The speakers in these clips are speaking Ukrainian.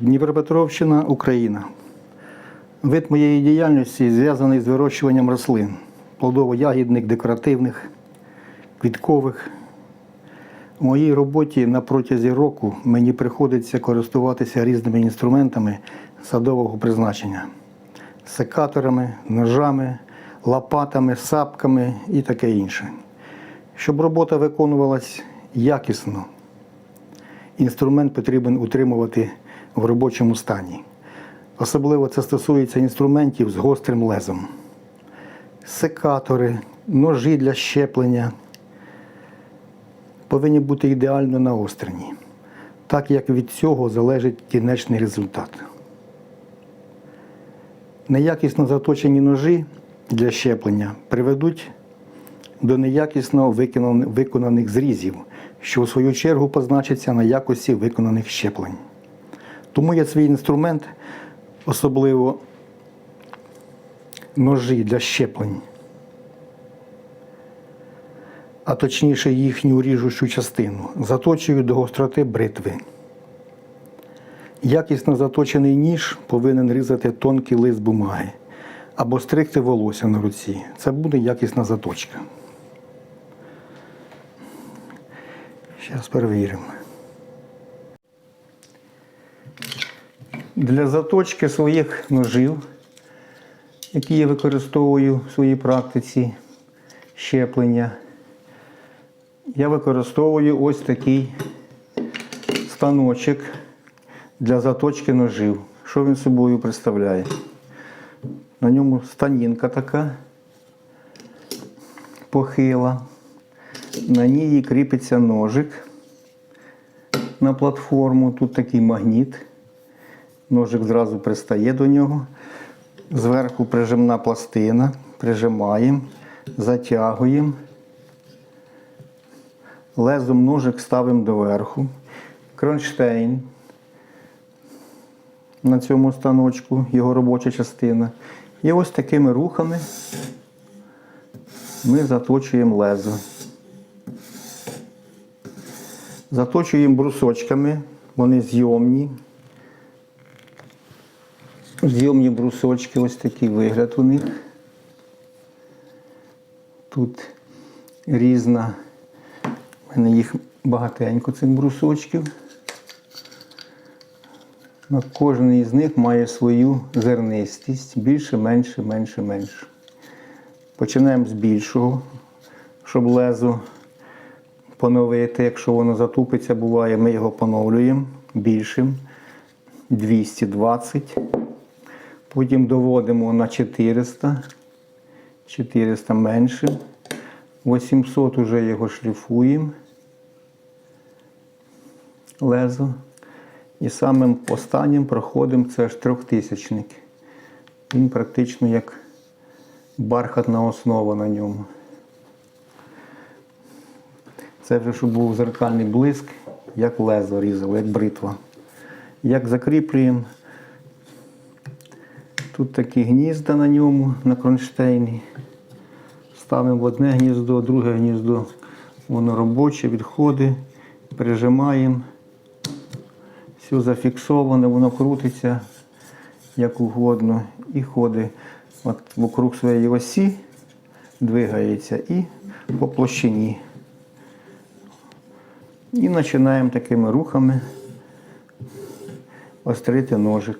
Дніпропетровщина, Україна. Вид моєї діяльності зв'язаний з вирощуванням рослин, плодово-ягідних, декоративних, квіткових. У моїй роботі на протязі року мені приходиться користуватися різними інструментами садового призначення: секаторами, ножами, лопатами, сапками і таке інше. Щоб робота виконувалась якісно, інструмент потрібен утримувати в робочому стані. Особливо це стосується інструментів з гострим лезом. Секатори, ножі для щеплення повинні бути ідеально наострені, так як від цього залежить кінечний результат. Неякісно заточені ножі для щеплення приведуть до неякісно виконаних зрізів, що у свою чергу позначиться на якості виконаних щеплень. Тому я свій інструмент, особливо ножі для щеплень, а точніше їхню ріжучу частину, заточую до гостроти бритви. Якісно заточений ніж повинен різати тонкий лист бумаги або стригти волосся на руці. Це буде якісна заточка. Зараз перевіримо. Для заточки своїх ножів, які я використовую в своїй практиці щеплення, я використовую ось такий станочок для заточки ножів. Що він собою представляє? На ньому станінка така похила. На ній кріпиться ножик на платформу. Тут такий магніт. Ножик зразу пристає до нього. Зверху прижимна пластина. Прижимаємо, затягуємо. Лезом ножик ставимо доверху. Кронштейн на цьому станочку, його робоча частина. І ось такими рухами ми заточуємо лезо. Заточуємо брусочками, вони зйомні. Зйомні брусочки, ось такий вигляд у них. Тут різна, у мене їх багатенько цих брусочків. Кожен із них має свою зернистість, більше, менше, менше, менше. Починаємо з більшого, щоб лезо поновити. Якщо воно затупиться, буває, ми його поновлюємо більшим 220. Потім доводимо на 400, 400 менше. 800 вже його шліфуємо. Лезо. І самим останнім проходимо це ж трьохтисячник. Він практично як бархатна основа на ньому. Це вже щоб був зеркальний блиск, як лезо різало, як бритва. Як закріплюємо, тут такі гнізда на ньому, на кронштейні. Ставимо в одне гніздо, друге гніздо, воно робоче, відходи, прижимаємо. Все зафіксоване, воно крутиться як угодно і ходить от вокруг своєї осі, двигається і по площині. І починаємо такими рухами острити ножик.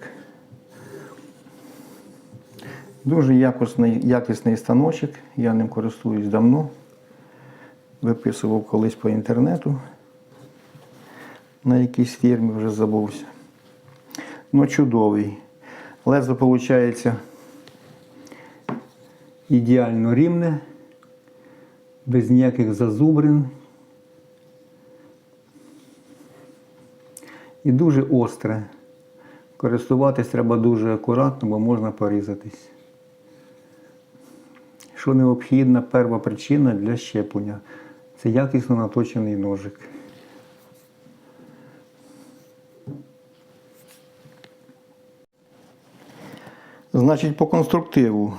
Дуже якісний, якісний станочок, я ним користуюсь давно. Виписував колись по інтернету. На якійсь фірмі вже забувся. Ну, чудовий. Лезо виходить ідеально рівне, без ніяких зазубрин. І дуже остре. Користуватись треба дуже акуратно, бо можна порізатись. Що необхідна перша причина для щеплення це якісно наточений ножик. Значить, по конструктиву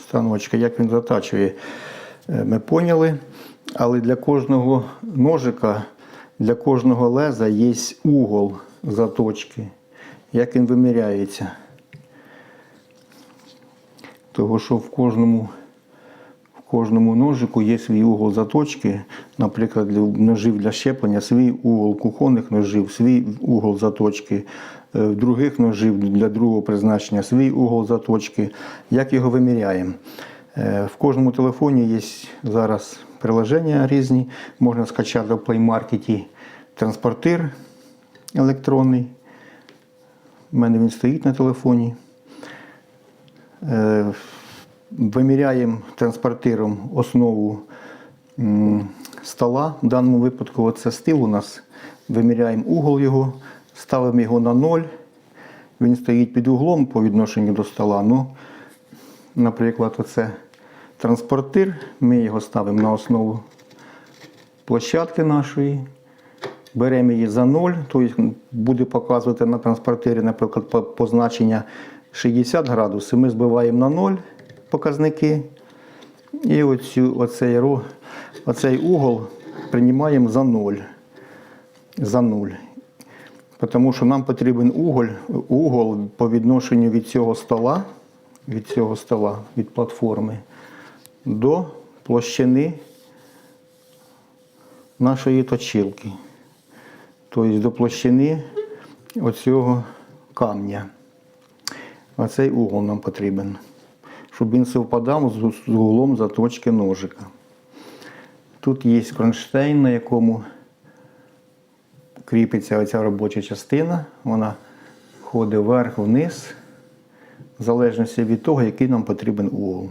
станочка, як він затачує, е, ми поняли. Але для кожного ножика, для кожного леза є угол заточки. Як він виміряється. Того, що в кожному, в кожному ножику є свій угол заточки. Наприклад, для ножів для щеплення, свій угол кухонних ножів, свій угол заточки, е, в других ножів для другого призначення, свій угол заточки. Як його виміряємо? Е, В кожному телефоні є зараз приложення різні. Можна скачати в Play Market транспортир електронний. У мене він стоїть на телефоні. Е, Виміряємо транспортиром основу стола. В даному випадку це стил у нас. Виміряємо угол його, ставимо його на ноль. Він стоїть під углом по відношенню до стола. Ну, наприклад, оце транспортир. Ми його ставимо на основу площадки нашої. Беремо її за 0, тобто буде показувати на транспортирі, наприклад, позначення 60 градусів. Ми збиваємо на 0 показники. І оцю, оцей, оцей угол приймаємо за 0. За 0. Тому що нам потрібен уголь, угол по відношенню від цього стола, від цього стола, від платформи до площини нашої точилки тобто до площини оцього камня. Оцей угол нам потрібен, щоб він совпадав з углом заточки ножика. Тут є кронштейн, на якому кріпиться оця робоча частина. Вона ходить вверх-вниз, в залежності від того, який нам потрібен угол.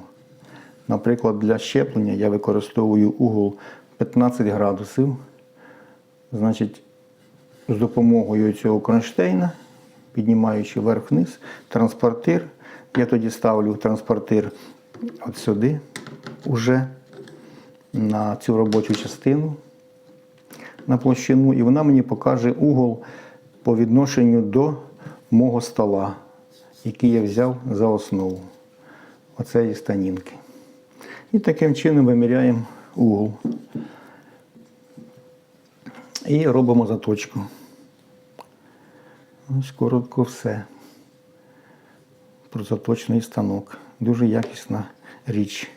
Наприклад, для щеплення я використовую угол 15 градусів. Значить, з допомогою цього кронштейна, піднімаючи вверх-вниз, транспортир. Я тоді ставлю транспортир от сюди, уже на цю робочу частину, на площину, і вона мені покаже угол по відношенню до мого стола, який я взяв за основу оцеї станінки. І таким чином виміряємо угол. І робимо заточку. Ось коротко все. Про заточний станок. Дуже якісна річ.